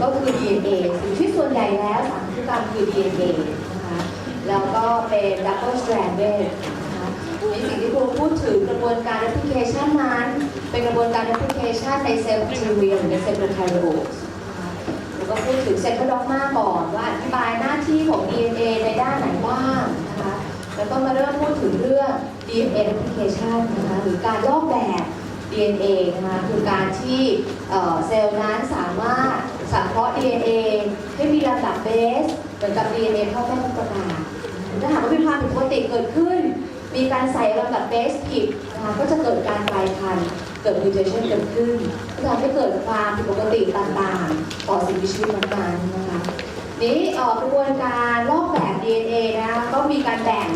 ก็คือ DNA สิ่งที่ส่วนใหญ่แล้วสารพันธุกรรมคือ DNA นะคะแล้วก็เป็น double stranded นะคะในสิ่งที่ครูพูดถึงกระบวนการ replication นั้น เป็นกระบวนการ replication ในเซลล์แบคทีเรียหรือในเซลล์โปรไคโรสแล้วก็พูดถึงเซลล์ด็อกมาก่อนว่าอธิบายหน้าที่ของ DNA ในด้านไหนบ้างนะคะแล้วก็มาเริ่มพูดถึงเรื่อง DNA replication นะคะหรือการลอกแบบ DNA นะคะคือการที่เซลล์นั้นสามารถสังเคราะห์ DNA ให้มีลำดับเบสเหมือนกับ DNA พ่อแม่ประกาศถ้าหากว่ามีความผิดปกติเกิดขึ้น มีการใส่ลำดับเบสผิดนะคะก็จะเกิดการกลายพันธุ์เกิด mutation เกิดขึ้นก็ทำให้เกิดความผิดปกติต่างๆ ต่อสิ่งมีชีวิตนั้นๆนะคะนี่กระบวนการลอกแบบ DNA นะคะก็มีการแบ่ง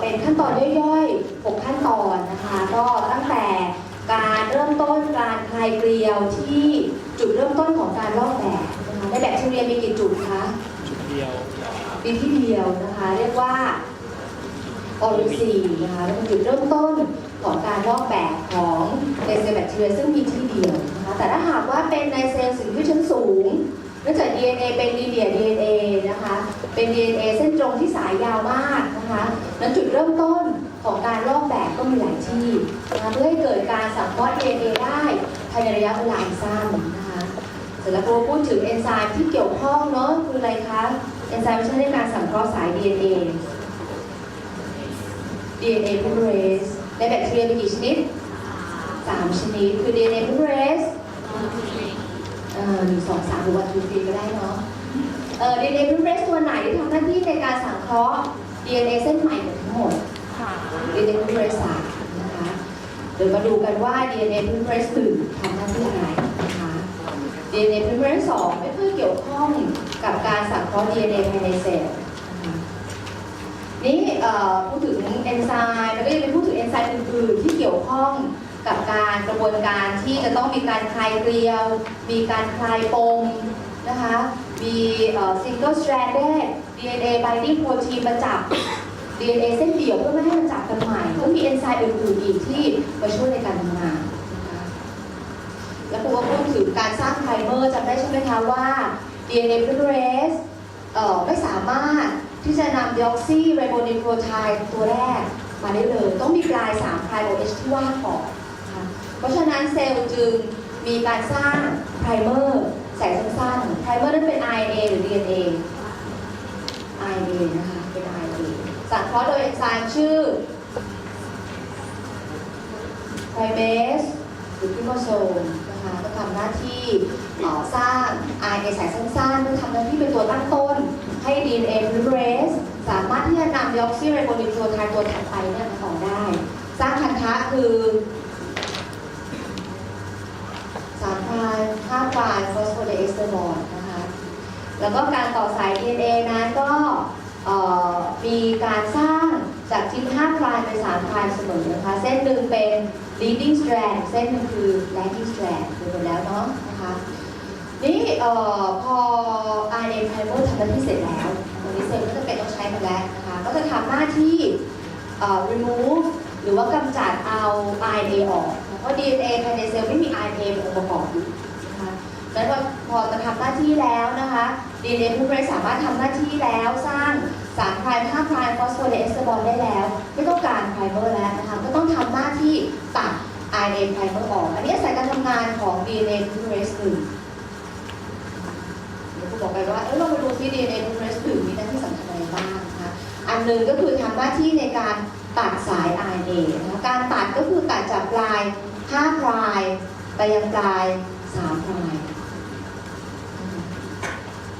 เป็นขั้นตอนย่อยๆ 6 ขั้นตอนนะคะ ก็ตั้งแต่การเริ่มต้นการคลายเกลียวที่จุดเริ่มต้นของการลอกแบบนะคะในแบคทีเรียมีกี่จุดคะจุดเดียวมีที่เดียวนะคะ เรียกว่าออริซีนะคะเป็นจุดเริ่มต้นของการลอกแบบของในเซลล์แบคทีเรียซึ่งมีที่เดียวนะคะแต่ถ้าหากว่าเป็นในเซลล์สิ่งที่ชั้นสูงเนื่องจาก DNA เป็นลีเนีย DNA นะคะ เป็น DNA เส้นตรงที่สายยาวมากนะคะนั้นจุดเริ่มต้นของการลอกแบบก็มีหลายที่นะคะเพื่อให้เกิดการสังเคราะห์ DNA ได้ ภายในระยะเวลาอันสั้นนะคะเสร็จแล้วเราพูดถึงเอนไซม์ที่เกี่ยวข้องเนาะคืออะไรคะเอนไซม์ไม่ใช่ในการสังเคราะห์สาย DNA DNA polymerase ในแบคทีเรียมีกี่ชนิด 3 ชนิด คือ DNA polymerase เอ่อหนึ่งสองสามหรือวันทูฟีก็ได้เนาะเอ่อ DNA polymerase ตัวไหนที่ทำหน้าที่ในการสังเคราะห์ DNA เส้นใหม่หมดทั้งหมด DNA polymerase สามนะคะเดี๋ยวมาดูกันว่า DNA polymerase หนึ่งทำหน้าที่อะไรนะคะ DNA polymerase สองไม่ค่อเกี่ยวข้องกับการสังเคราะห์ DNA ภายในเซลล์นี่พูดถึงเอนไซม์แล้วก็ยังเป็นพูดถึงเอนไซม์อื่นๆที่เกี่ยวข้องกับการกระบวนการที่จะต้องมีการคลายเกลียว มีการคลายปมนะคะ มี single stranded DNA binding protein มาจับ DNA เส้นเดี่ยวเพื่อไม่ให้มันจับกันใหม่ก็มีเอนไซม์อื่นๆอีกที่มาช่วยในการทำงานนะคะแล้วครูก็พูดถึงการสร้างไพรเมอร์จำได้ใช่ไหมคะว่า DNA polymerase เอ่อไม่สามารถที่จะนำ deoxy ribonucleotide ตัวแรกมาได้เลย ต้องมีปลาย3 prime OH ที่ว่างก่อนนะคะเพราะฉะนั้นเซลล์จึงมีการสร้างไพรเมอร์แสงสั้นๆไพรเมอร์นั้นเป็น RNA หรือ DNA RNA นะคะเป็น RNA สังเคราะห์โดยเอนไซม์ชื่อไพเมสหรือพิโมโซมนะคะก็ทำหน้าที่สร้าง RNA สายสั้นๆเพื่อทำหน้าที่เป็นตัวตั้งต้น ให้ DNA polymerase สามารถที่จะนำ deoxyribonucleotide ตัวถัดไปเนี่ยมาต่อได้ สร้างพันธะคือสามพรายห้าพรายฟอสโฟเดเอสเตอร์บอร์นะคะแล้วก็การต่อสาย DNA นั้นก็ มีการสร้างจากชิ้น5พรายเป็น3พรายเสมอนะคะ เส้นหนึ่งเป็น leading strand เส้นหนึ่งคือ lagging strand ดูไปแล้วเนาะนะคะนี่ออพอ RNA primer ทำหน้าที่เสร็จแล้วตรงนี้เซลล์ก็จะเป็นต้องใช้มันแล้วนะคะก็จะทำหน้าที่ remove หรือว่ากำจัดเอา RNA ออก เพราะ DNA ภายในเซลล์ไม่มี RNA เป็นองค์ประกอบอยู่นะคะแล้วพอพอมาทำหน้าที่แล้วนะคะ DNA ผู้บริสามารถทำหน้าที่แล้วสร้าง สารไพรม์5ไพรม์ฟอสโฟเดสเตอรอลได้แล้ว ไม่ต้องการไพรเมอร์แล้วนะคะก็ต้องทำหน้าที่ตัด RNA ไพรเมอร์ออก อันนี้อายการทำงานของ DNA ผู้บริสหนึ่งเดี๋ยวคุณบอกไปว่าเออเรามาดูที่ DNA ผู้บริสหนึ่งมีหน้าที่สำคัญอะไรบ้างนะคะอันหนึ่งก็คือทำหน้าที่ในการตัดสาย RNA นะคะการตัดก็คือตัดจากปลาย5พรายไปยังปลาย3พราย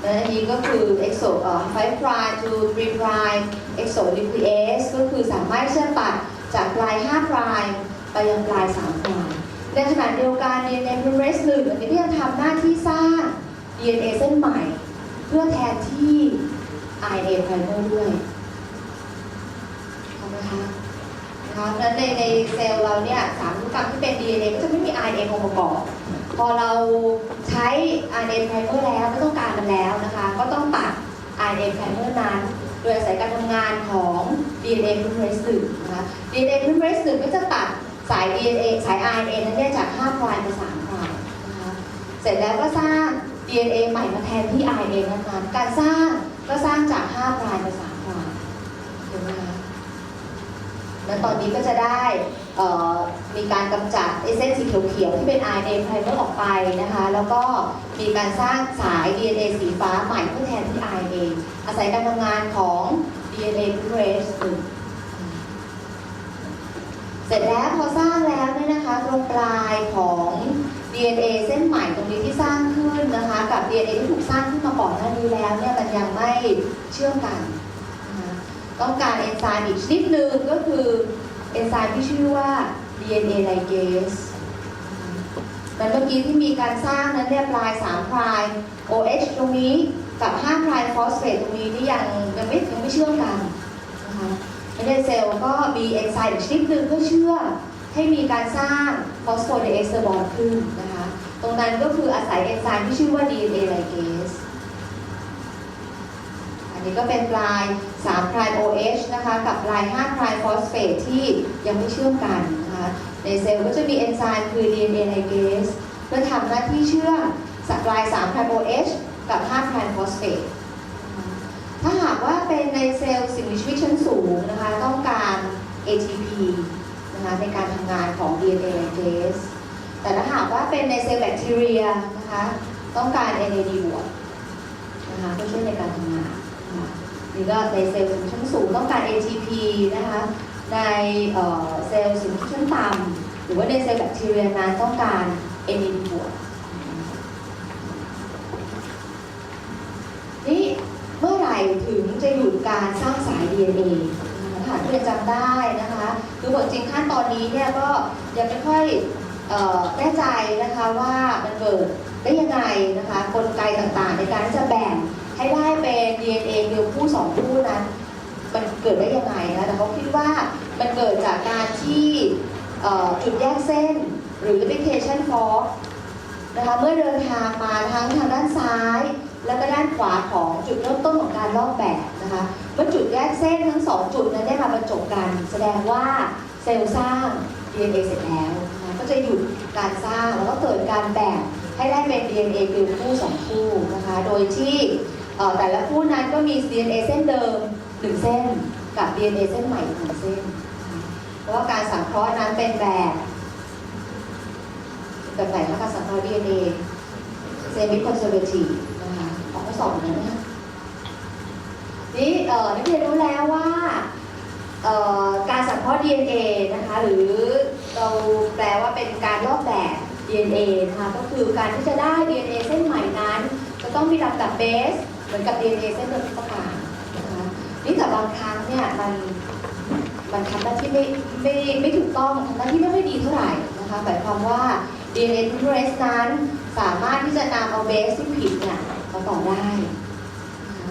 และอันนี้ก็คือ exo เอ่อ5 prime to 3 prime exo nuclease ก็คือสามารถที่จะตัดจากปลาย5 prime ไปยังปลาย3 prime ในขณะเดียวกัน DNA polymerase 1อันนี้ก็ยังทำหน้าที่สร้าง DNA เส้นใหม่ เพื่อแทนที่ RNA primer ด้วยเข้าไหมคะนะคะเพราะฉะนั้นในในเซลล์เราเนี่ยสารพันธุกรรมที่เป็น DNA ก็จะไม่มี RNA องค์ประกอบ พอเราใช้ RNA primer แล้วไม่ต้องการมันแล้วนะคะ ก็ต้องตัด RNA primer นั้น โดยอาศัยการทำงานของ DNA polymerase 1นะคะ DNA polymerase 1ก็จะตัดสาย DNA สาย RNA นั้นเนี่ยจาก5พรายไป3พรายนะคะเสร็จแล้วก็สร้าง DNA ใหม่มาแทนที่ RNA นั้นการสร้างก็สร้างจาก5พรายไป3พรายถูกไหมคะแล้วตอนนี้ก็จะได้ มีการกำจัดไอเส้นสีเขียวๆที่เป็น RNA primer ออกไปนะคะ แล้วก็มีการสร้างสาย DNA สีฟ้าใหม่เพื่อแทนที่ RNA อาศัยการทำงานของ DNA polymerase หนึ่งเสร็จแล้วพอสร้างแล้วเนี่ยนะคะตรงปลายของ DNA เส้นใหม่ตรงนี้ที่สร้างขึ้นนะคะ กับ DNA ที่ถูกสร้างขึ้นมาก่อนหน้านี้แล้วเนี่ยมันยังไม่เชื่อมกัน ต้องการเอนไซม์อีกชนิดหนึ่งก็คือ เอนไซม์ที่ชื่อว่า DNA ligase มันเมื่อกี้ที่มีการสร้างนั้นเนี่ยปลาย3พราย OH ตรงนี้กับ5พรายฟอสเฟตตรงนี้นี่ยังยังไม่ยังไม่เชื่อมกันนะคะในเซลล์ก็มีเอนไซม์อีกชนิดหนึ่งเพื่อเชื่อมให้มีการสร้างฟอสโฟไดเอสเตอร์บอนขึ้นนะคะ ตรงนั้นก็คืออาศัยเอนไซม์ที่ชื่อว่า DNA ligase นนี้ก็เป็นปลาย3พราย OH นะคะกับปลาย5พรายฟอสเฟตที่ยังไม่เชื่อมกันนะคะในเซลล์ก็จะมีเอนไซม์คือ DNA ligase เพื่อทำหน้าที่เชื่อมสัปลาย3พราย OH กับ5พรายฟอสเฟตถ้าหากว่าเป็นในเซลล์สิ่งมีชีวิตชั้นสูงนะคะต้องการ ATP นะคะในการทำงานของ DNA ligase แต่ถ้าหากว่าเป็นในเซลล์แบคทีเรียนะคะต้องการ NAD บวกนะคะเพื่อช่วยในการทำงาน นะคะนี่ก็ในเซลล์สินชั้นสูงต้องการ ATP นะคะในเซลล์สินชั้นต่ำหรือว่าในเซลล์แบคทีเรียนั้นต้องการ NAD บวกนี่เมื่อไหร่ถึงจะหยุดการสร้างสาย DNA นะคะถ้าเรียนจำได้นะคะคือบทจริงขั้นตอนนี้เนี่ยก็ยังไม่ค่อยแน่ใจนะคะว่ามันเกิดได้ยังไงนะคะกลไกต่างๆ ในการที่จะแบ่ง ให้ได้เป็น DNA เดียวคู่สองคู่นั้นมันเกิดได้ยังไงนะแต่เขาคิดว่ามันเกิดจากการที่จุดแยกเส้นหรือ replication fork นะคะเมื่อเดินทางมาทั้งทางด้านซ้าย แล้วก็ด้านขวาของจุดเริ่มต้นของการลอกแบบนะคะเมื่อจุดแยกเส้นทั้งสองจุดนั้นได้มาบรรจบกัน แสดงว่าเซลล์สร้าง DNA เสร็จแล้วนะก็จะหยุดการสร้างแล้วก็เกิดการแบ่งให้ได้เป็น DNA เดียวคู่สองคู่นะคะโดยที่ แต่ละคู่นั้นก็มี DNA เส้นเดิมหนึ่งเส้นกับ DNA เส้นใหม่อีกหนึ่งเส้น เพราะว่าการสังเคราะห์นั้นเป็นแบบแบบไหนคะการสังเคราะห์ DNA เซมิคอนเซอร์เวทีนะคะออกข้อสอบนะเนี่ยนี่เอ่อนักเรียนรู้แล้วว่าการสังเคราะห์ DNA นะคะหรือเราแปลว่าเป็นการลอกแบบ DNA นะคะก็คือการที่จะได้ DNA เส้นใหม่นั้น จะต้องมีลำดับเบส มือนกับ DNA เส้นเดิมที่ต้องการนะคะนี่แต่บางครั้งเนี่ยมันมันทำหน้าที่ไม่ไม่ไม่ถูกต้องทำหน้าที่ไม่ค่อยดีเท่าไหร่นะคะหมายความว่า DNA polymerase นั้นสามารถที่จะนำเอาเบสที่ผิดเนี่ยมาต่อได้นะคะ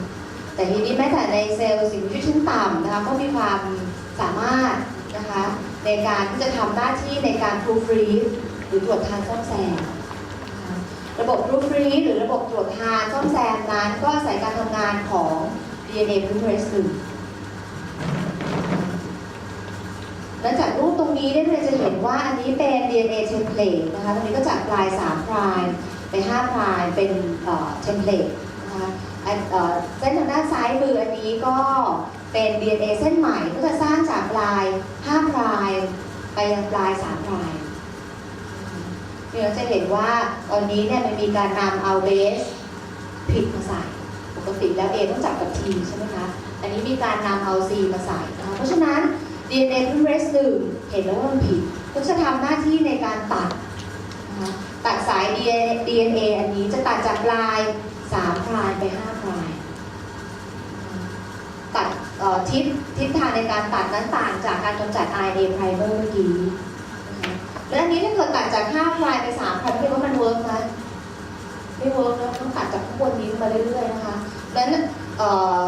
แต่ทีนี้แม้แต่ในเซลล์สิ่งมีชีวิตชั้นต่ำนะคะก็มีความสามารถนะคะในการที่จะทำหน้าที่ในการ proofread หรือตรวจทานซ่อมแซมน ระบบรูฟรีหรือระบบตรวจทานซ่อมแซมนั้นก็อาศัยการทำงานของ DNA polymerase หนึ่งและจากรูปตรงนี้ได้เลยจะเห็นว่าอันนี้เป็น DNA template นะคะตรงนี้ก็จากปลาย3พรายไป5พรายเป็นเอ่อ template นะคะเอ่อเส้นทางด้านซ้ายมืออันนี้ก็เป็น DNA เส้นใหม่ก็จะสร้างจากปลาย5พรายไปยังปลาย3พราย เราจะเห็นว่าตอนนี้เนี่ยมันมีการนำเอาเบสผิดมาใส่ปกติแล้ว A ต้องจับกับ T ใช่ไหมคะ อันนี้มีการนำเอา C มาใส่นะคะเพราะฉะนั้น DNA polymerase หนึ่งเห็นแล้วว่ามันผิด ก็จะทำหน้าที่ในการตัดนะคะตัดสาย DNA อันนี้จะตัดจากปลาย3พรายไป5พรายตัดทิศทิศทางในการตัดนั้นต่างจากการกำจัด RNA primer เมื่อกี้นะคะ แล้วอันนี้ถ้าเกิดตัดจาก5พลายไป3พลายเรียกว่ามันเวิร์กไหมไม่เวิร์กแล้วต้องตัดจากข้างบนนี้มาเรื่อยๆนะคะดังนั้นเอ่อ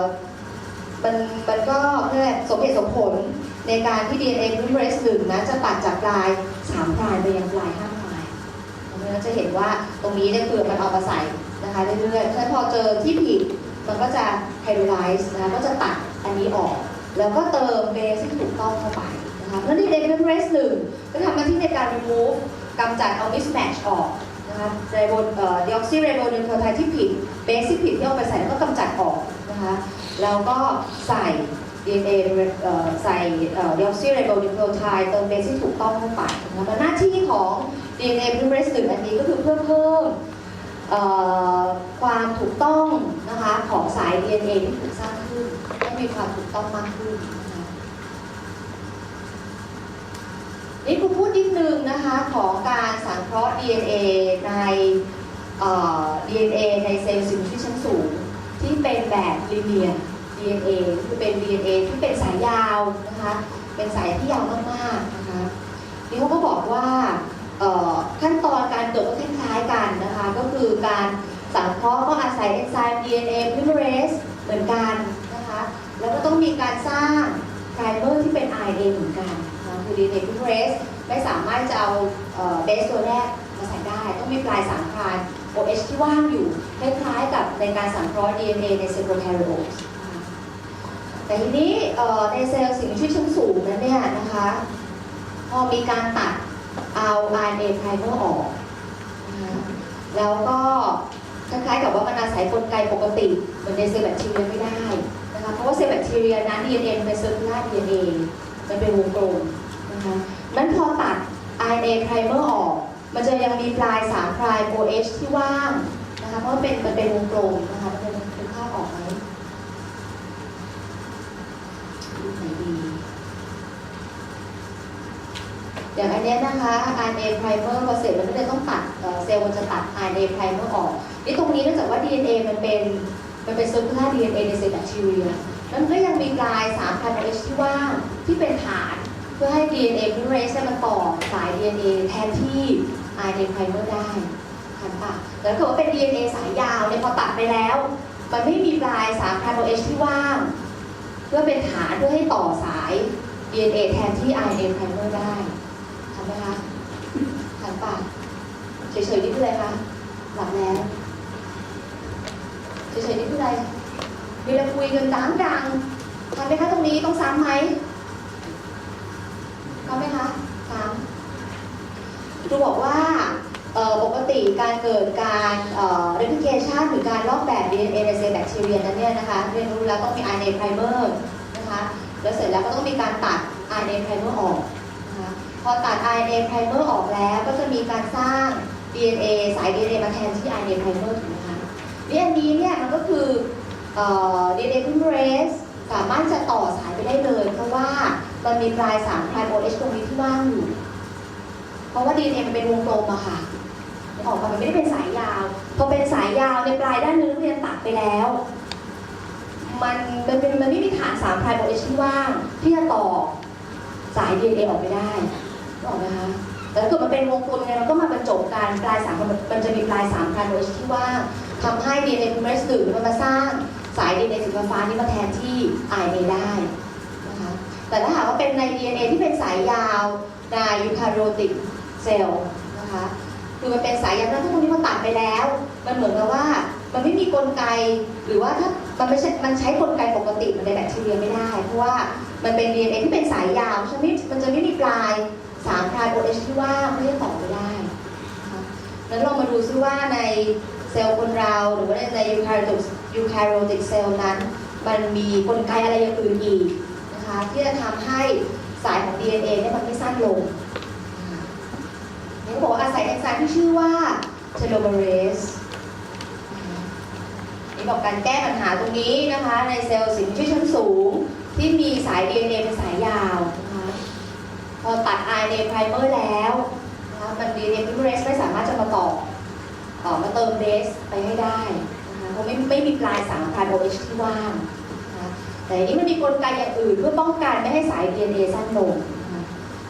มันมันก็เรียกอสมเหตุสมผลในการที่ DNA polymerase หนึ่งนะจะตัดจากปลาย3พลายไปยังปลาย5พลายเพราะฉะนั้นจะเห็นว่าตรงนี้เนี่ยคือมันเอามาใส่นะคะเรื่อยๆเพราะฉะนั้นพอเจอที่ผิดมันก็จะไฮโดรไลซ์นะคะก็จะตัดอันนี้ออก แล้วก็เติมเบสที่ถูกต้องเข้าไป นะคะเพราะฉะนั้น DNA polymerase หนึ่งก็ทำหน้าที่ในการ remove กำจัดเอา mismatch ออกนะคะไรโบเอ่อดีออกซิไรโบนิวคลีโอไทด์ที่ผิดเบสที่ผิดที่เอาไปใส่แล้วก็กำจัดออกนะคะแล้วก็ใส่ DNA เอ่อใส่ดีออกซิไรโบนิวคลีโอไทด์เติมเบสที่ถูกต้องเข้าไปนะคะแล้วหน้าที่ของ DNA polymerase หนึ่งอันนี้ก็คือเพื่อเพิ่มความถูกต้องนะคะของสาย DNA ที่ถูกสร้างขึ้นให้มีความถูกต้องมากขึ้น นี่คุณพูดนิดนึงนะคะของการสังเคราะห์ DNA ในเอ่อ DNA ในเซลล์สิ่งที่ชั้นสูง ที่เป็นแบบลีเนีย DNA คือเป็น DNA ที่เป็นสายยาวนะคะเป็นสายที่ยาวมากๆนะคะนี่เขาก็บอกว่าขั้นตอนการเกิดก็คล้ายๆกันนะคะก็คือการสังเคราะห์ก็อาศัยเอนไซม์ DNA polymerase เหมือนกันนะคะแล้วก็ต้องมีการสร้างไพรเมอร์ที่เป็น RNA เหมือนกัน คือ DNA polymerase ไม่สามารถจะเอาเบสตัวแรกมาใส่ได้ ต้องมีปลายสามพราย OH ที่ว่างอยู่คล้ายๆกับในการสังเคราะห์ DNA ในเซลล์โปรแคริโอส์แต่ทีนี้ในเซลล์สิ่งมีชีวิตชั้นสูงนั้นเนี่ยนะคะ พอมีการตัดเอา RNA primer ออก แล้วก็คล้ายๆกับว่ามันอาศัยกลไกปกติเหมือนในเซลล์แบคทีเรียไม่ได้นะคะเพราะว่าเซลล์แบคทีเรียนั้น DNA มันเป็น circular DNA มันเป็นวงกลม นะคะนั้นพอตัด RNA primer ออก มันจะยังมีปลาย3พลาย OH ที่ว่างนะคะ เพราะมันเป็นมันเป็นวงกลมนะคะมันเป็นเป็นภาพออกไหมดูไหนดี อย่างอันเนี้ยนะคะ RNA primer พอเสร็จแล้วมันจะต้องตัดเซลล์มันจะตัด RNA primer ออก นี่ตรงนี้เนื่องจากว่า DNA มันเป็นมันเป็น circular DNA ในเซลล์แบคทีเรียมันก็ยังมีปลาย3พัน OH ที่ว่างที่เป็นฐาน เพื่อให้ DNA polymerase เนี่ยมันต่อสาย DNA แทนที่ RNA primer ได้ทันปะแต่ถ้าเกิดว่าเป็น DNA สายยาวเนี่ยพอตัดไปแล้ว มันไม่มีปลาย3พัน OH ที่ว่าง เพื่อเป็นฐานเพื่อให้ต่อสาย DNA แทนที่ RNA primer ได้ทันไหมคะทันปะเฉยๆนี่คืออะไรคะหลับแล้วเฉยๆนี่คืออะไรเวลาคุยกันดังดังๆทันไหมคะตรงนี้ต้องซ้ำไหม ซ้ำไหมคะซ้ำครูบอกว่าปกติการเกิดการเอ่อ replication หรือการลอกแบบ DNA ในเซลล์แบคทีเรียนั้นเนี่ยนะคะเรียนรู้แล้วต้องมี RNA primer นะคะแล้วเสร็จแล้วก็ต้องมีการตัด RNA primer ออกนะคะพอตัด RNA primer ออกแล้วก็จะมีการสร้าง DNA สาย DNA มาแทนที่ RNA primer ถูกไหมคะนี่อันนี้เนี่ยมันก็คือเอ่อ DNA polymerase สามารถจะต่อสายไปได้เลย เพราะว่า มันมีปลาย3พราย OH ตรงนี้ที่ว่างอยู่ เพราะว่า DNA มันเป็นวงกลมอะค่ะ ออกมามันไม่ได้เป็นสายยาว พอเป็นสายยาวในปลายด้านนึงเรียนตัดไปแล้ว มันมันเป็นมันไม่มีฐาน3พราย OH ที่ว่างที่จะต่อสาย DNA ออกไปได้ออกไหมคะแต่ถ้าเกิดมันเป็นวงกลมไงมันก็มาบรรจบกันปลายสามมันจะมีปลายสามพันโดยที่ว่างทำให้ DNA polymerase หนึ่งมันมาสร้างสาย DNA สีฟ้านี้มาแทนที่ RNA ได้ แต่ถ้าหากว่าเป็นใน DNA ที่เป็นสายยาวในยูคาริโอติกเซลล์นะคะคือมันเป็นสายยาวแล้วถ้าตรงนี้มันตัดไปแล้ว มันเหมือนกับว่ามันไม่มีกลไก หรือว่าถ้ามันไม่ใช่มันใช้กลไกปกติมันในแบคทีเรียไม่ได้ เพราะว่ามันเป็น DNA ที่เป็นสายยาวฉะนั้นมันจะไม่มีปลายสามพราย OH ที่ว่าไม่ได้ต่อไปได้นะคะงั้นลองมาดูซิว่าในเซลล์คนเราหรือว่าในยูคาริโอติกยูคาริโอติกเซลล์นั้น มันมีกลไกอะไรอย่างอื่นอีก ที่จะทำให้สายของ DNA เนี่ยมันไม่สั้นลงนะคะนี่เขาบอกอาศัยเอนไซม์ที่ชื่อว่า telomerase นะคะนี่บอกการแก้ปัญหาตรงนี้นะคะ ในเซลล์สิ่งที่ชั้นสูง ที่มีสาย DNA เป็นสายยาวนะคะพอตัด RNA primer แล้วนะคะมัน DNA polymerase ไม่สามารถจะมาต่อต่อมาเติมเบสไปให้ได้นะคะเพราะไม่ไม่มีปลาย3พาย OH ที่ว่าง แต่อันนี้มันมีกลไกอย่างอื่นเพื่อป้องกันไม่ให้สาย DNA สั้นลง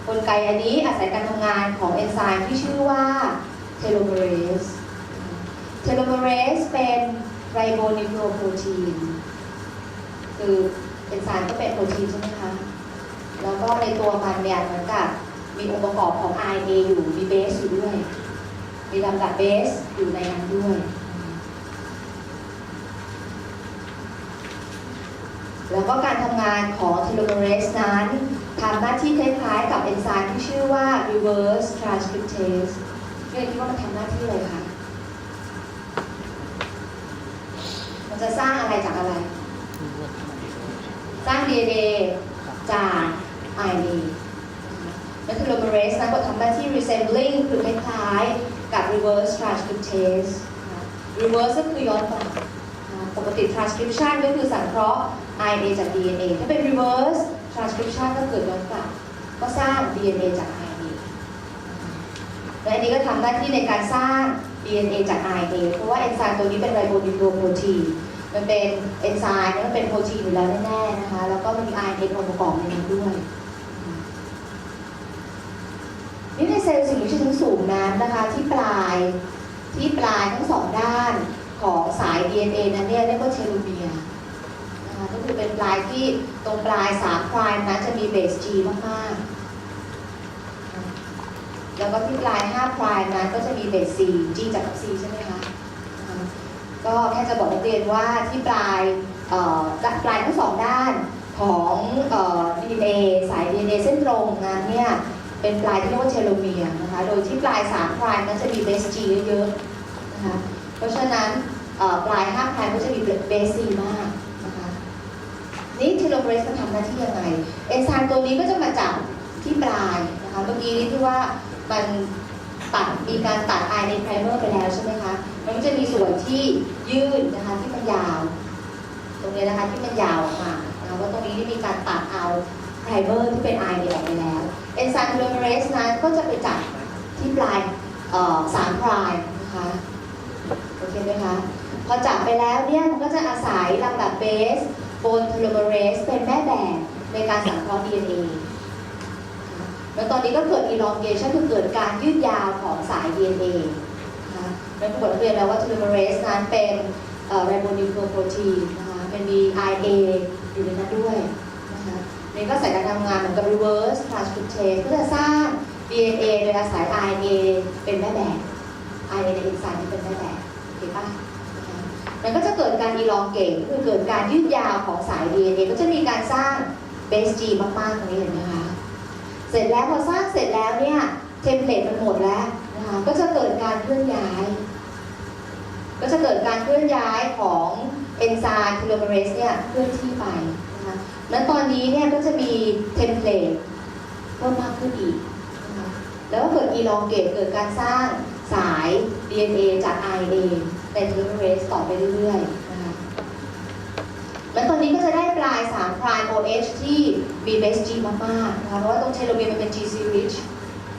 กลไกอันนี้อาศัยการทำงานของเอนไซม์ที่ชื่อว่า telomerase telomerase เป็น ribonucleoprotein คือเอนไซม์ก็เป็นโปรตีนใช่ไหมคะ แล้วก็ในตัวมันเนี่ยเหมือนกับมีองค์ประกอบของ RNA อยู่ มีเบสอยู่ด้วย มีลำดับเบสอยู่ในนั้นด้วย แล้วก็การทำงานของ telomerase นั้นทำหน้าที่คล้ายๆ กับเอนไซม์ที่ชื่อว่า reverse transcriptase เนี่ยคิดว่ามันทำหน้าที่อะไรคะ มันจะสร้างอะไรจากอะไร สร้าง DNA จาก RNA แล้ว telomerase นก็ทำหน้าที่ resembling คือคล้ายๆ กับ reverse transcriptase reverse ก็คือย้อนกลับปกติ transcription ก็คือสังเคราะห์ RNA จาก DNA ถ้าเป็น reverse transcription ก็เกิดย้อนกลับ ก็สร้าง DNA จาก RNA และอันนี้ก็ทำหน้าที่ในการสร้าง DNA จาก RNA เพราะว่าเอนไซม์ตัวนี้เป็นไรโบนิโคโปรตีนมันเป็นเอนไซม์มันเป็นโปรตีนอยู่แล้วแน่ๆนะคะ แล้วก็มันมี RNA องค์ประกอบในนั้นด้วยนี่ในเซลล์สิ่งมีชีวิตชั้นสูงนั้นนะคะที่ปลายที่ปลายทั้งสองด้านของสาย DNA นั้นเนี่ยเรียกว่าเทโลเมีย คือเป็นปลายที่ตรงปลายสามพรายนั้นจะมีเบส G มากๆ แล้วก็ที่ปลาย5พรายนั้นก็จะมีเบส C G จากกับ C ใช่ไหมคะก็แค่จะบอกนักเรียนว่าที่ปลายปลายทั้งสองด้านของเอ่อ DNA สาย DNA เส้นตรงนั้นเนี่ยเป็นปลายที่เรียกว่าเทโลเมียร์นะคะ โดยที่ปลาย3พรายนั้นจะมีเบส G เยอะๆนะคะ เพราะฉะนั้นปลาย5พรายก็จะมีเบส C มาก นะคะนี่เทโลเมเรสมันทำหน้าที่ยังไง เอนไซม์ตัวนี้ก็จะมาจับที่ปลายนะคะ เมื่อกี้ที่ว่ามันตัดมีการตัดไอในไพรเมอร์ไปแล้วใช่ไหมคะ มันก็จะมีส่วนที่ยืดนะคะที่มันยาว ตรงนี้นะคะที่มันยาวออกมานะว่าตรงนี้ที่มีการตัดเอาไพรเมอร์ที่เป็นไอเนี่ยไปแล้ว เอนไซม์เทโลเมเรสนั้นก็จะไปจับที่ปลายสามพรายนะคะโอเคไหมคะ พอจับไปแล้วเนี่ยมันก็จะอาศัยลำดับเบส บนเทโลเมเรสเป็นแม่แบบในการสังเคราะห์ DNA นะคะแล้วตอนนี้ก็เกิด elongation คือเกิดการยืดยาวของสาย DNA นะคะแล้วผลเรียนแล้วว่าเทโลเมเรสนั้นเป็นไรโบนิวคโปรตีนนะคะเป็นมี RNA อยู่ในนั้นด้วยนะคะนี่ก็ใส่การทำงานเหมือนกับ reverse transcriptase ก็จะสร้าง DNA โดยอาศัย RNA เป็นแม่แบบ RNA ในเอนไซม์ที่เป็นแม่แบบโอเคปะนะคะ มันก็จะเกิดการ elongate ก็คือเกิดการยืดยาวของสาย DNA ก็จะมีการสร้าง base G มากๆตรงนี้เห็นไหมคะเสร็จแล้วพอสร้างเสร็จแล้วเนี่ยเทมเพลตมันหมดแล้วนะคะก็จะเกิดการเคลื่อนย้าย ก็จะเกิดการเคลื่อนย้ายของเอนไซม์เทโลเมเรสเนี่ยเคลื่อนที่ไปนะคะแล้วตอนนี้เนี่ยก็จะมีเทมเพลตเพิ่มมากขึ้นอีกนะคะแล้วก็เกิด elongate เกิดการสร้างสาย DNA จาก RNA เทโลเมเรสต่อไปเรื่อยๆนะคะแล้วตอนนี้ก็จะได้ปลาย3พราย OH ที่มีเบส G มากๆนะคะเพราะว่าตรงเทโลเมียร์มันเป็น GC rich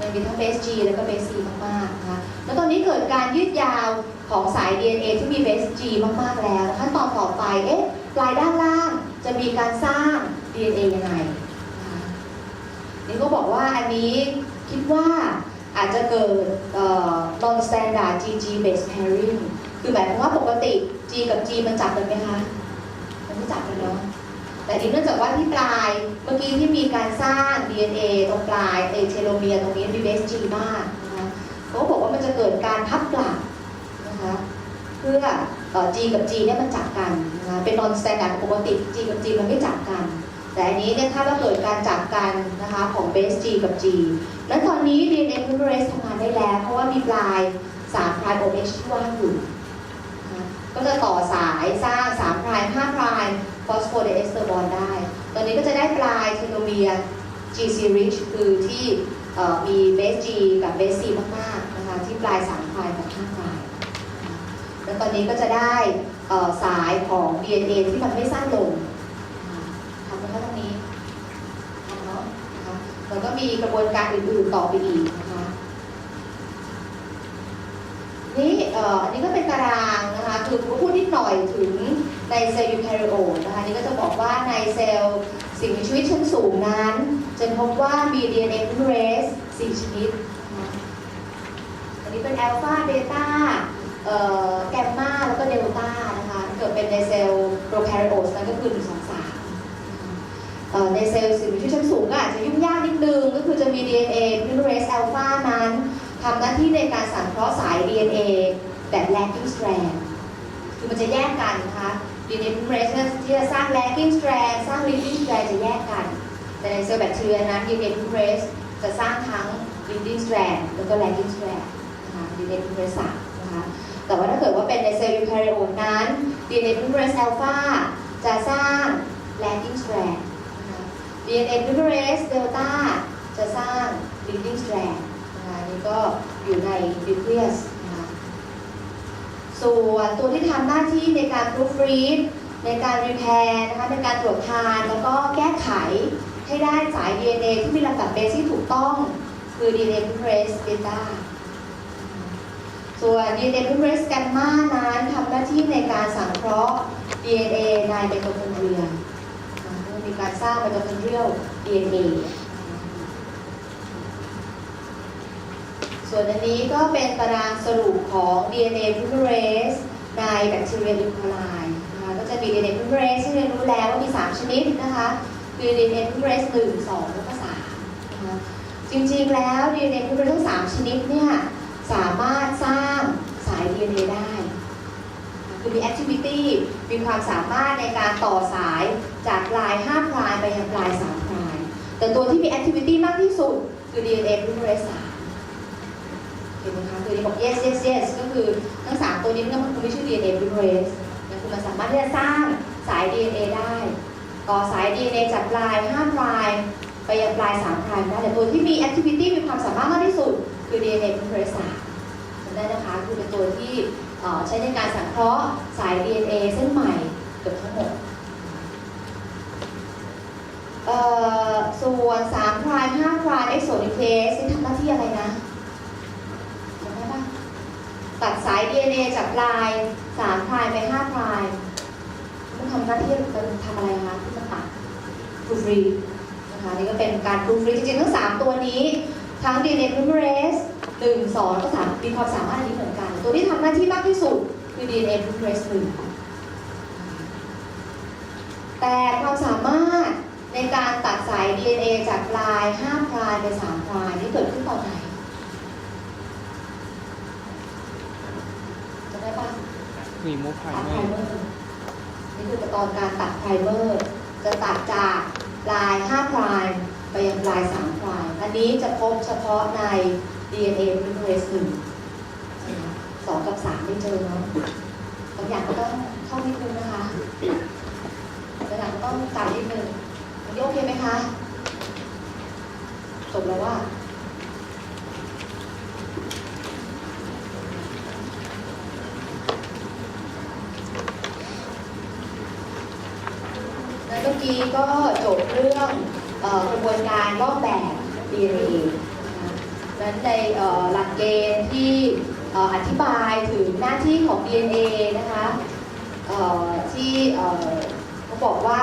มันมีทั้งเบส G แล้วก็เบส C มากๆนะคะแล้วตอนนี้เกิดการยืดยาวของสาย DNA ที่มีเบส G มากๆแล้วขั้นตอนต่อไปเอ๊ะปลายด้านล่างจะมีการสร้าง DNA ยังไงนะคะนี่ก็บอกว่าอันนี้คิดว่าอาจจะเกิด non standard GG base pairing คือหมายความว่าปกติ G กับ G มันจับกันไหมคะ มันไม่จับกันเนาะ แต่ทีนี้เนื่องจากว่าที่ปลาย เมื่อกี้ที่มีการสร้าง DNA ตรงปลายเอเทโลเมียร์ตรงนี้มีเบส G มากนะคะเขาก็บอกว่ามันจะเกิดการพับกลับนะคะเพื่ออ G กับ G เนี่ยมันจับกันนะคะเป็น non standard ปกติ G กับ G มันไม่จับกัน แต่อันนี้เนี่ยถ้าว่าเกิดการจับกันนะคะของเบส G กับ G และตอนนี้ DNA polymerase ทำงานได้แล้ว เพราะว่ามีปลาย3พราย OH ที่ว่างอยู่ ก็จะต่อสายสร้าง3พราย5พรายฟอสโฟเดเอสเตอร์บอนได้ ตอนนี้ก็จะได้ปลายเทโลเมียร์ GC rich คือที่มีเบส G กับเบส C มากๆนะคะที่ปลาย3พรายกับ5พราย แล้วตอนนี้ก็จะได้สายของ DNA ที่มันไม่สั้นลงทำนะคะตรงนี้ทำเนาะนะคะแล้วก็มีกระบวนการอื่นๆต่อไปอีกนะคะ นี่เอันนี้ก็เป็นตารางนะคะคือผมพูดนิดหน่อยถึงในเซลล์ยูแคริโอตนะคะนี่ก็จะบอกว่าในเซลล์สิ่งมีชีวิตชั้นสูงนั้นจะพบว่ามี DNA polymerase 4ชนิดอันนี้เป็นอัลฟาเบต้าเอ่อแกมมาแล้วก็เดลต้านะคะถ้าเกิดเป็นในเซลล์โปรแคริโอตนั้นก็คือ1 2 3เอ่อในเซลล์สิ่งมีชีวิตชั้นสูงก็อาจจะยุ่งยากนิดนึง ก็คือจะมี DNA polymerase alpha นั้น ทำหน้าที่ในการสังเคราะห์สาย DNA แบบ lagging strand คือมันจะแยกกันนะคะ DNA polymerase ที่จะสร้าง lagging strand สร้าง leading strand จะแยกกัน แต่ในเซลล์แบคทีเรียนั้น DNA polymerase จะสร้างทั้ง leading strand แล้วก็ lagging strand นะคะ DNA polymerase นะคะแต่ว่าถ้าเกิดว่าเป็นในเซลล์ยูคาริโอตนั้น DNA polymerase alpha จะสร้าง lagging strand นะคะ DNA polymerase delta จะสร้าง leading strand ก็อยู่ใน nucleus นะคะส่วนตัวที่ทำหน้าที่ในการ proofread ในการ repair นะคะในการตรวจทานแล้วก็แก้ไขให้ได้สาย DNA ที่มีลำดับเบสที่ถูกต้องคือ DNA polymerase beta ส่วน DNA polymerase gamma นั้นทำหน้าที่ในการสังเคราะห์ DNA ในไมโทคอนเดรียคะมีการสร้างไมโทคอนเดรียล DNA ส่วนอันนี้ก็เป็นตารางสรุปของ DNA polymerase ในแบคทีเรีย E. coli นะคะก็จะมี DNA polymerase ที่เรียนรู้แล้วว่ามี 3 ชนิดนะคะคือ DNA polymerase 1 2 แล้วก็3นะคะจริงๆแล้ว DNA polymerase ทั้ง 3 ชนิดเนี่ยสามารถสร้างสาย DNA ได้คะคือมี activity มีความสามารถในการต่อสายจากปลาย5พลายไปยังปลาย3พลาย แต่ตัวที่มี activity มากที่สุดคือ DNA polymerase 3 เห็นไหมคะคือที่บอก yes yes yes ก็คือทั้งสามตัวนี้มันก็มันไม่ใช่ DNA polymerase นะคือมันสามารถที่จะสร้างสาย DNA ได้ต่อสาย DNA จากปลาย5ปลาย ไปยังปลาย3ปลายได้แต่ตัวที่มี activity มีความสามารถมากที่สุด คือ DNA polymerase 3จำได้นะคะ คือเป็นตัวที่ใช้ในการสังเคราะห์สาย DNA เส้นใหม่เกือบทั้งหมดเออส่วน3พลาย5พลาย exonuclease นี่ทำหน้าที่อะไรนะ ตัดสาย DNA จากปลาย3พลายไป5พลายมันทำหน้าที่เป็นทำอะไรคะที่มันตัดพรูฟรีนะคะนี่ก็เป็นการพรูฟรีจริงๆทั้ง3ตัวนี้ ทั้ง DNA polymerase 1 2ก็สามมีความสามารถนี้เหมือนกัน ตัวที่ทำหน้าที่มากที่สุดคือ DNA polymerase 1แต่ความสามารถในการตัดสาย DNA จากปลาย5พลายไป3พลายนี่เกิดขึ้นตอนไหน จำได้ปะ มีมูฟไพตัดเมไพรอร์เมอร์นี่คือตอนการตัดไพรเมอร์จะตัดจากปลาย5พลายไปยังปลาย3พลายอันนี้จะพบเฉพาะใน DNA polymerase 1นะคะสองกับ 3 ไม่เจอเนาะบางอย่างก็ต้องเข้านิดนึงนะคะบางอย่างก็ต้องจำนิดนึงอันนี้โอเคไหมคะ จบแล้วว่า แล้วเมื่อ กี้ก็จบเรื่องกระบวนการลอกแบบ DNA นั้นในหลักเกณฑ์ที่อธิบายถึงหน้าที่ของ DNA นะคะที่เขาบอกว่า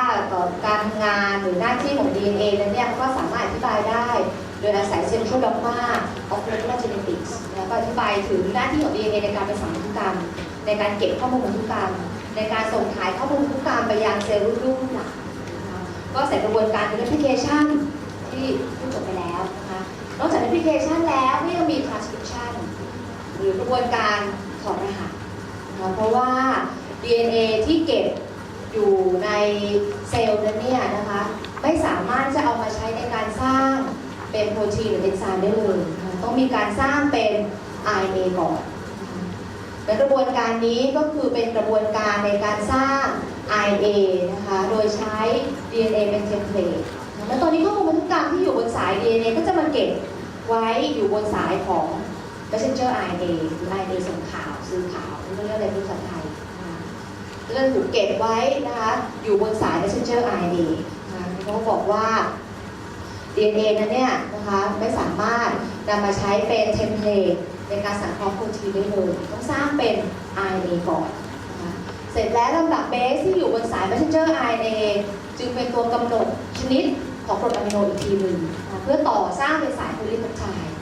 การทำงานหรือหน้าที่ของ DNA นั้นเนี่ยก็สามารถอธิบายได้โดยอาศัย central dogma of molecular genetics แล้วก็อธิบายถึงหน้าที่ของ DNA ในการเป็นสารพันธุกรรม ในการเก็บข้อมูลพันธุกรรม ในการส่งถ่ายข้อมูลพันธุกรรมไปยังเซลล์รุ่นหลานนะคะ ก็ใส่กระบวนการ replication ที่พูดจบไปแล้วนะคะ นอกจาก replication แล้วก็ยังมี transcription หรือกระบวนการถอดรหัสนะคะเพราะว่า DNA ที่เก็บอยู่ในเซลล์นั้นเนี่ยนะคะ ไม่สามารถจะเอามาใช้ในการสร้างเป็นโปรตีนหรือเอนไซม์ได้เลยนะต้องมีการสร้างเป็น RNA ก่อนและกระบวนการนี้ก็คือเป็นกระบวนการในการสร้าง RNA นะคะ โดยใช้ DNA เป็นเทมเพลตแล้วตอนนี้ข้อมูลพันธุกรรมที่อยู่บนสาย DNA ก็จะมาเก็บไว้อยู่บนสายของ messenger RNA หรือ RNA ส่งข่าวซื้อข่าวที่เรียกอะไรภาษาไทยนะคะก็จะถูกเก็บไว้นะคะ อยู่บนสาย messenger RNA นะคะเขาบอกว่า DNA นั้นเนี่ยนะคะไม่สามารถนำมาใช้เป็นเทมเพลตในการสังเคราะห์โปรตีนได้เลย ต้องสร้างเป็น RNA ก่อน เสร็จแล้วลำดับเบสที่อยู่บนสาย messenger RNA จึงเป็นตัวกำหนดชนิดของกรดอะมิโนอีกทีหนึ่งเพื่อต่อสร้างเป็นสายโพลีเพปไทด์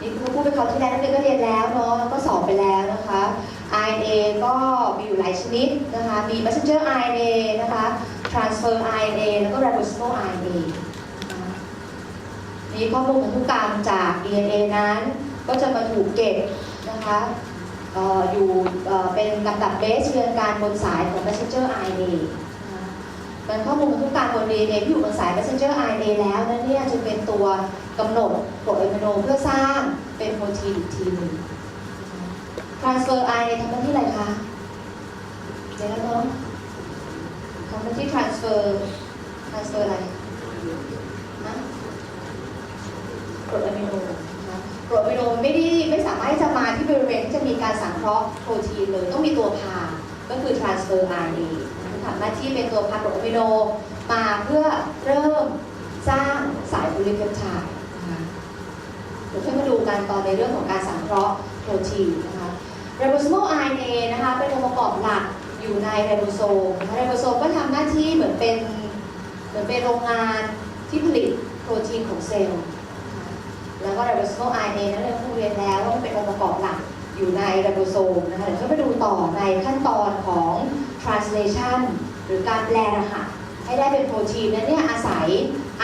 นี่คือพูดไปคราวที่แล้วนักเรียนก็เรียนแล้วเนาะแล้วก็สอบไปแล้วนะคะ RNA ก็มีอยู่หลายชนิดนะคะ มี messenger RNA นะคะ transfer RNA แล้วก็ ribosomal RNA มีข้อมูลพันธุกรรมจาก DNA นั้น ก็จะมาถูกเก็บนะคะออยู่เป็นลำดับเบสเรียงการบนสายของ messenger RNA มันข้อมูลพันธุกรรบน DNA ที่อยู่บนสาย messenger RNA แล้วนั่นเนี่ยจะเป็นตัวกำหนดกรดอะมิโนเพื่อสร้างเป็นโปรตีนอีกทีหนึ่ง transfer RNA ทำหน้าที่อะไรคะเดี๋ยวนะน้องทำหน้าที่ transfer transfer อะไรนะกรดอะมิโน กรดอะมิโนไม่ได้ไม่สามารถที่จะมาที่บริเวณที่จะมีการสังเคราะห์โปรตีนเลยต้องมีตัวพา ก็คือ transfer RNA ทำหน้าที่เป็นตัวพากรดอะมิโนมาเพื่อเริ่มสร้างสายโพลีเพปไทด์นะคะเดี๋ยวช่วยมาดูกันตอนในเรื่องของการสังเคราะห์โปรตีนนะคะ ribosomal RNA นะคะเป็นองค์ประกอบหลักอยู่ในไรโบโซมไรโบโซมก็ทำหน้าที่เหมือนเป็นเหมือนเป็นโรงงานที่ผลิตโปรตีนของเซลล์ แล้วก็ ribosomal RNA นั้นเราเรียนแล้วว่ามันเป็นองค์ประกอบหลักอยู่ในไรโบโซมนะคะเดี๋ยวช่วยไปดูต่อในขั้นตอนของ translation หรือการแปลรหัสให้ได้เป็นโปรตีนนั้นเนี่ยอาศัย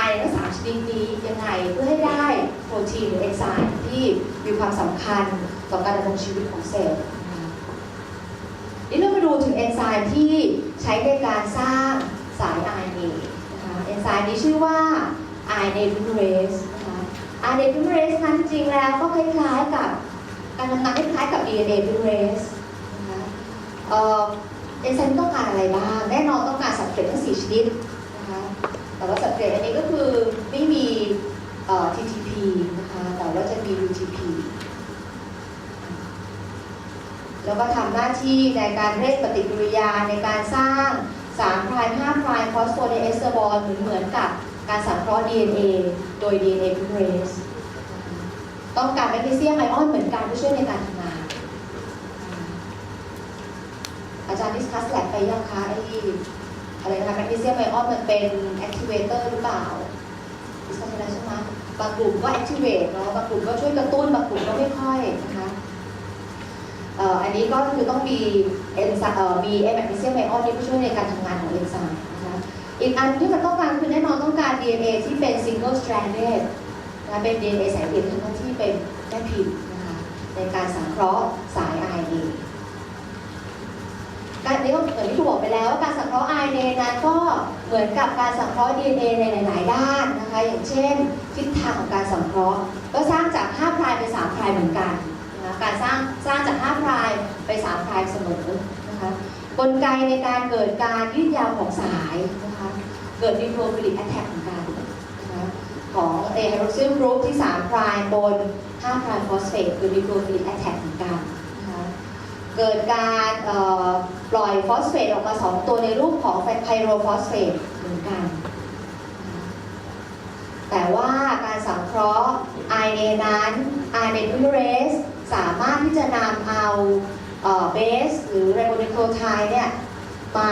RNA ทั้งสามชนิดนี้ยังไงเพื่อให้ได้โปรตีนหรือเอนไซม์ที่มีความสำคัญต่อการดำรงชีวิตของเซลล์นี่เรามาดูถึงเอนไซม์ที่ใช้ในการสร้างสาย RNA นะคะเอนไซม์นี้ชื่อว่า RNA polymerase ะคะ RNA polymerase นั้นจริงๆแล้วก็คล้ายๆกับการทำงานคล้ายๆกับ DNA polymerase นะคะเอ่อเอนไซม์ต้องการอะไรบ้าง แน่นอนต้องการสับเตรทั้ง4ชนิดนะคะแต่ว่าสับเตรอันนี้ก็คือไม่มีเอ่อ TTP นะคะแต่ว่าจะมี UTP แล้วก็ทำหน้าที่ในการเร่งปฏิกิริยาในการสร้าง3พราย5พรายฟอสโฟเดเอสเตอร์บอลเหมือนเหมือนกับ การสังเคราะห์ DNA โดย DNA polymerase ต้องการแมกนีเซียมไอออนเหมือนกันเพื่อช่วยในการทำงาน อาจารย์ดิสคัสแลบไปยังคะไออะไรนะคะแมกนีเซียมไอออนมันเป็นแอคทิเวเตอร์หรือเปล่าดิสคัสแล้วใช่ไหมบางกลุ่มก็แอคทิเวตเนาะบางกลุ่มก็ช่วยกระตุ้น บางกลุ่มก็ไม่ค่อยนะคะอันนี้ก็คือต้องมีเอนไซม์มีแมกนีเซียมไอออนที่ช่วยในการทำงานของเอนไซม์ อีกอันที่มันต้องการคือแน่นอนต้องการ DNA ที่เป็น single stranded นะเป็น DNA สายเดี่ยวที่ทำหน้าที่เป็นแม่พิมพ์นะคะในการสังเคราะห์สาย RNA การนี้ก็เหมือนที่ครูบอกไปแล้วว่าการสังเคราะห์ RNA นั้นก็เหมือนกับการสังเคราะห์ DNA ในหลาย ๆ ด้านนะคะอย่างเช่น ทิศทางของการสังเคราะห์ ก็สร้างจาก5พรายไป3พรายเหมือนกันนะการสร้างสร้างจาก5พรายไป3พรายเสมอ กลไกในการเกิดการยืดยาวของสายนะคะเกิด nucleophilic attack เหมือนกันนะคะของเอฮโรซิลกรุ๊ปที่3พรายบน5พรายฟอสเฟตคือ nucleophilic attack เหมือนกันนะคะเกิดการปล่อยฟอสเฟตออกมา 2 ตัวในรูปของไพโรฟอสเฟตเหมือนกัน แต่ว่าการสังเคราะห์ RNA นั้น RNA polymerase สามารถที่จะนำเอา เบสหรือไรโบนิโคลไทด์เนี่ยมา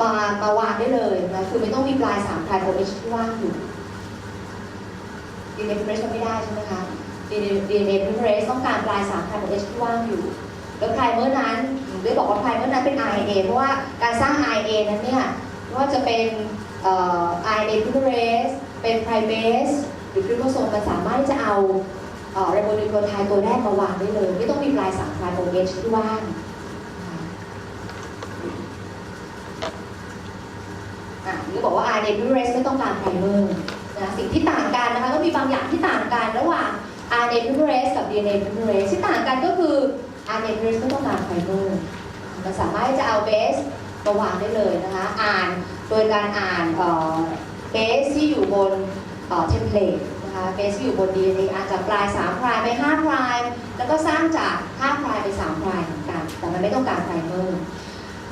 มามาวางได้เลยนะคือไม่ต้องมีปลาย3พายโอเอชที่ว่างอยู่ DNA polymerase ไม่ได้ใช่ไหมคะ DNA polymerase ต้องการปลาย3พายโอเอชที่ว่างอยู่ แล้วไพรเมอร์นั้นได้บอกว่าไพรเมอร์นั้นเป็น RNA เพราะว่าการสร้าง RNA นั้นเนี่ยไม่ว่าจะเป็นเอ่อ RNA polymerase เป็นไพรเบสหรือคริโมโซมมันสามารถที่จะเอา ไรโบนิโคลไทด์ตัวแรกมาวางได้เลย ไม่ต้องมีปลาย3พายโอเอชที่ว่างอะนี่บอกว่า RNA polymerase ไม่ต้องการไพรเมอร์นะสิ่งที่ต่างกันนะคะก็มีบางอย่างที่ต่างกันระหว่าง RNA polymerase กับ DNA polymerase ที่ต่างกันก็คือ RNA polymerase ไม่ต้องการไฟเบอร์มันสามารถจะเอาเบสมาวางได้เลยนะคะอ่านโดยการอ่านเบสที่อยู่บนเทมเพลต นะคะเบสที่อยู่บน DNA อ่านจากปลาย3พรายไป5พรายแล้วก็สร้างจาก5พรายไป3พรายเหมือนกัน แต่มันไม่ต้องการไฟเบอร์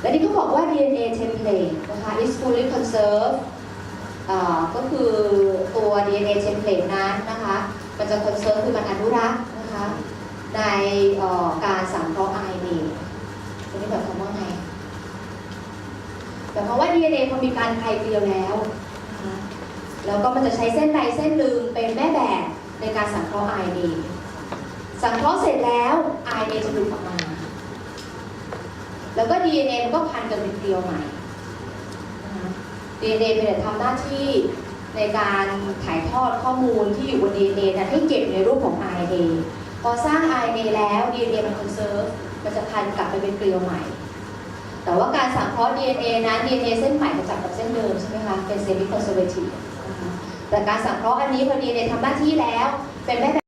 และนี่ก็บอกว่า DNA template นะคะ is fully conserved ก็คือตัว DNA template นั้นนะคะ มันจะ conserve คือมันอนุรักษ์นะคะในการสังเคราะห์ RNA อันนี้แบบคำว่าไงแต่คำว่า DNA พอมีการไคลเกลียวแล้ว แล้วก็มันจะใช้เส้นใดเส้นหนึ่งเป็นแม่แบบในการสังเคราะห์ RNA สังเคราะห์เสร็จแล้ว RNA จะหลุดออกมา แล้วก็ DNA มันก็พันกันเป็นเกลียวใหม่ DNA เป็นแต่ทำหน้าที่ในการถ่ายทอดข้อมูลที่อยู่บน DNA นั้นให้เก็บในรูปของ RNA พอสร้าง RNA แล้ว DNA มันคอนเซิร์ฟมันจะพันกลับไปเป็นเกลียวใหม่ แต่ว่าการสังเคราะห์ DNA นั้น DNA เส้นใหม่จะจับกับเส้นเดิมใช่ไหมคะ เป็น semi conservative แต่การสังเคราะห์อันนี้พอดีเนี่ยทำหน้าที่แล้วเป็นแม่